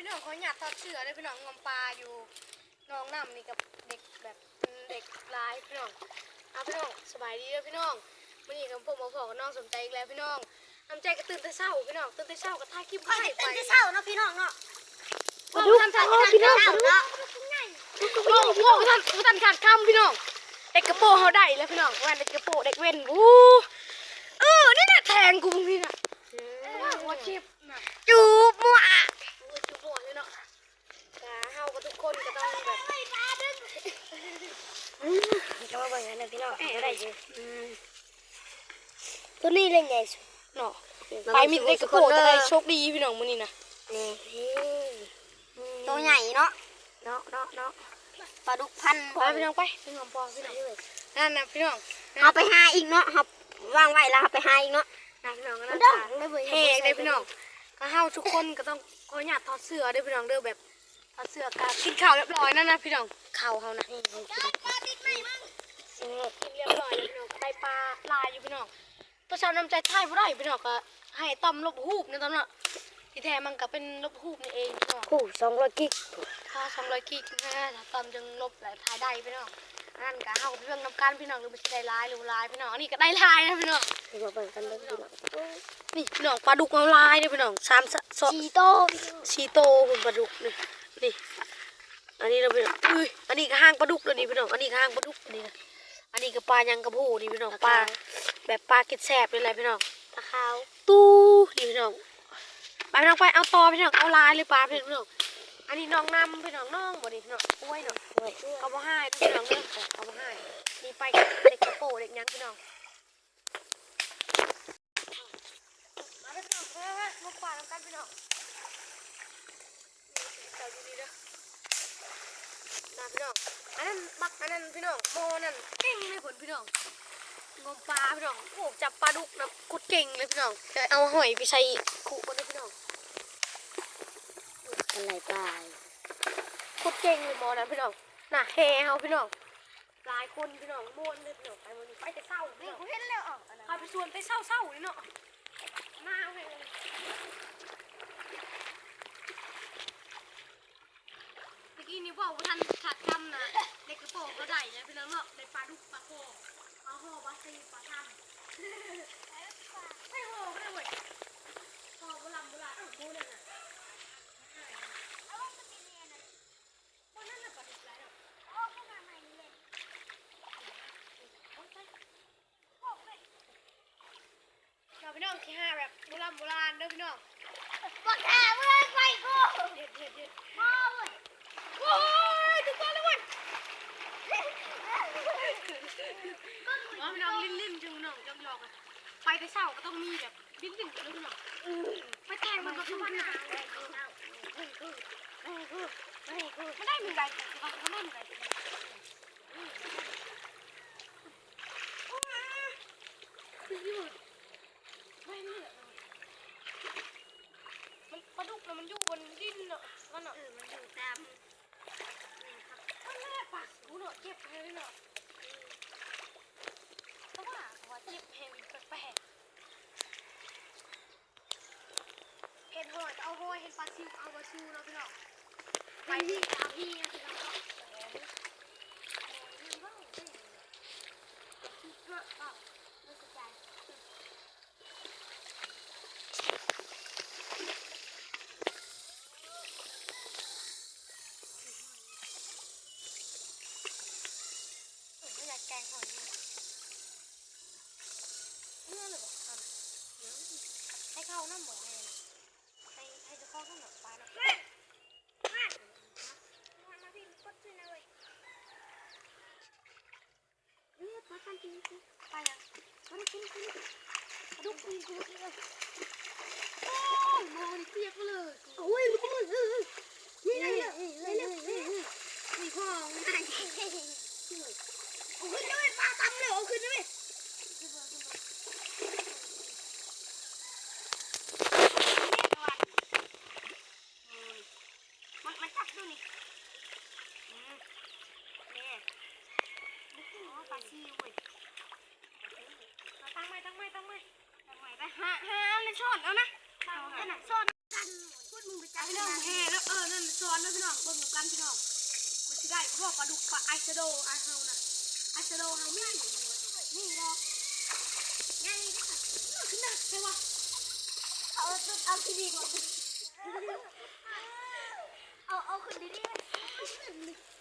พี่น้องเขาอยากทอดเชือได้พี่น้องงมปลาอยู่น้องน้ำนี่กับเด็กแบบเป็นเด็กร้ายพี่น้องเอาพี่น้องสบายดีเด้อพี่น้องมื่อนี้กับผมมาบอกกับน้องสนใจอีกแล้วพี่น้องน้ำใจก็ตื่นแต่เช้าพี่น้องตื่นแต่เช้าก็ถ่ายคลิปค่อยให้ให้ไปตื่นแต่เช้าเนาะพี่น้องเนาะมาดูทันทันพี่น้องเช้าเนาะโอ้โหทันทันขาดคำพี่น้องเด็กกระโปรงเขาได้แล้วพี่น้องแว่นเด็กกระโปรงเด็กเว้นอู้เออนี่น่ะแทงกูพี่น่ะว่าหัวชิปน่ะ จูบมั่ว โอ้ยจุบหัวเลยเนาะกะเฮากับทุกคนก็ต้องแบบ จะมา เบิ่งกันนะพี่น้องก็ได้อยู่ตัวนี้เล่นใหญ่สุดเนาะไปมีเด็กกระโปรงจะได้โชคดีพี่น้องมื้อนี้นะนี่ตัวใหญ่เนาะเนาะเนาะเนาะปลาดุกพันไปพี่น้องไปพี่น้องพอพี่น้องนั่นนะพี่น้องเอาไปหาอีกเนาะครับวางไว้แล้วเอาไปหาอีกเนาะนะพี่น้องก็มันั่นนเด้อค่ะไม่เบิ่งเฮ้ได้พี่น้องก็เฮาทุกคนก็ต้องขออนุญาตถอดเสื้อเด้อพี่น้องเด้อแบบถอดเสื้อกะกินข้าวเรียบร้อยนั่นนะพี่น้องข้าวเฮานะ นี่มันกินกินเรียบร้อยแล้วพี่น้องก็ได้ปลาลายอยู่พี่น้องตัวชาวน้ำใจไทยบ่ได้พี่น้องก็ให้ต้อมลบหูบนะต้อมเนาะที่แท้มันก็เป็นลบหูบนี่เองพี่น้องคู่สองร้อยกิกถ้าสองร้อยกิกนะถ้าตอมจึงลบหลายทายได้พี่น้องอันนั่นก็เฮากับเรื่องน้ำกันพี่น้องหรือไม่ใช่ได้ลายหรือลายพี่น้องอันนี้ก็ได้ลายนะพี่น้องไปมาเบิ่งกันเด้อพี่น้องนี่พี่น้องปลาดุกเอาลายเนี่ยพี่น้องสามสสองจีโต้ชีโตคุณปลาดุกนี่นี่อันนี้เราพี่น้องอุ้ยอันนี้ก็ห้างปลาดุกเลยนี่พี่น้องอันนี้ก็ห้างปลาดุกอันนี้นะ อันนี้ก็ปลายังกระพูนี่พี่น้องปลาแบบปลากิดแสบเลยแหละพี่น้องตะขาวตู้นี่พี่น้องไปพี่น้องไปเอาต่อพี่น้องเอาลายเลยปลาพี่น้องอันนี้น้องนำพี่น้องน้องบ่นี่พี่น้องกล้วยเนาะด้วยเอามาให้พี่น้องเรื่องของเอามาให้นี่ไปกับเด็กกระโปรงเด็กยังพี่น้องมาเลยพี่น้องเฮ้ยๆมาป่าน้ำกันพี่น้องนี่เจ้าดีๆเด้อ มาพี่น้อง อันนั้นบักอันนั้นพี่น้องโมนั่นเก่งเลยผลพี่น้องงมปลาพี่น้องโอ้จับปลาดุกนะกุดเก่งเลยพี่น้องจะเอาหอยไปใส่ขู่กันเลยพี่น้องอะไรปลายกุดเก่งเลยหมอนะพี่น้องน่ะแห่เอาพี่น้องหลายคนพี่น้องม่วนเลยพี่น้องไปวันนี้ไปแต่เศร้าพี่นี่น้องกูเห็นแล้วอะอันนั้นพาไปชวนไปเศร้าเศร้าเลยเนาะหน้าเว้ยเมื่อกี้นี่บอกว่าท่านขาดคำนะเด็กกระโปรงเขาได้นะพี่น้องเนาะใน ปลาดุกปลาโคปลาโหปลาซีปลาทันไม่โหไม่ได้เว้ยโหโบราณโบราณเอ้าโบราณน่ะโบราณน่ะปลาดุกไรเนะเอเราพี่น้องที่ห้าแบบโบราณโบราณเด้อพี่น้องบอกแค่เมื่อไปกูเด็ดเด็ดเด็ดพ่อเว้ย โอ้ยถึงตัวแล้วเว้ย ว่าพี่น้องลิ้นลิ้นจังน้องจังหยอกอะไปแต่เช้าก็ต้องมีแบบลิ้นลิ้นกันเลยพี่น้องไปแทงมันก็คือมันหาเลยไม่ได้มีใบแต่เขาเขาไม่มีใบมันปลาดุกน่ะมันอยู่บนดินเนาะมันเนาะมันอยู่ตามมันแม่ปากกูเนาะเจ็บเลยเนาะเพราะว่าหัวเจ็บแหงแปลกๆเห็นหอยก็ เอาหอยเห็นปลาซิวเอาปลาซิวเนาะพี่น้องไปที่ตามพี่นะพี่น้องเนาะไม่อยากแกงหอยนี่เมื่อเลยบให้เข้าน้ำหมอให้นะให้ให้จะเข้าข้างหลังปลาเนาะ มาพี่กดขึ้นนะเว้ยเรียกมาทันทีสิ ไปยัง มันกินกินดุกกินกินกินโอ้ยมองเปียกเลยโอ้ยมันเออนี่เลยนี่เลยนี่เลยมีพ่อโอ้ยด้วยปลาตำเลยเอาขึ้นด้วยปลาซิวเว้ย งไม้ตั้งไม้ตั้งไม้ทำไมไปหาหาเลยช้อนเอานะเอาหน่ะช้อนกันพูดมึงไปจับพี่น้องแห่แล้วเออนั่นสอนนะพี่น้องเบิ่งดูกันพี่น้องมันสิได้พวกปลาดุกปลาไอชโดไอเฮานะไอชโดเฮามีนี่ดอกง่ายขึ้นมาใช่ปะเอาเอาที่ดีก่อนเอาเอาคนดีๆ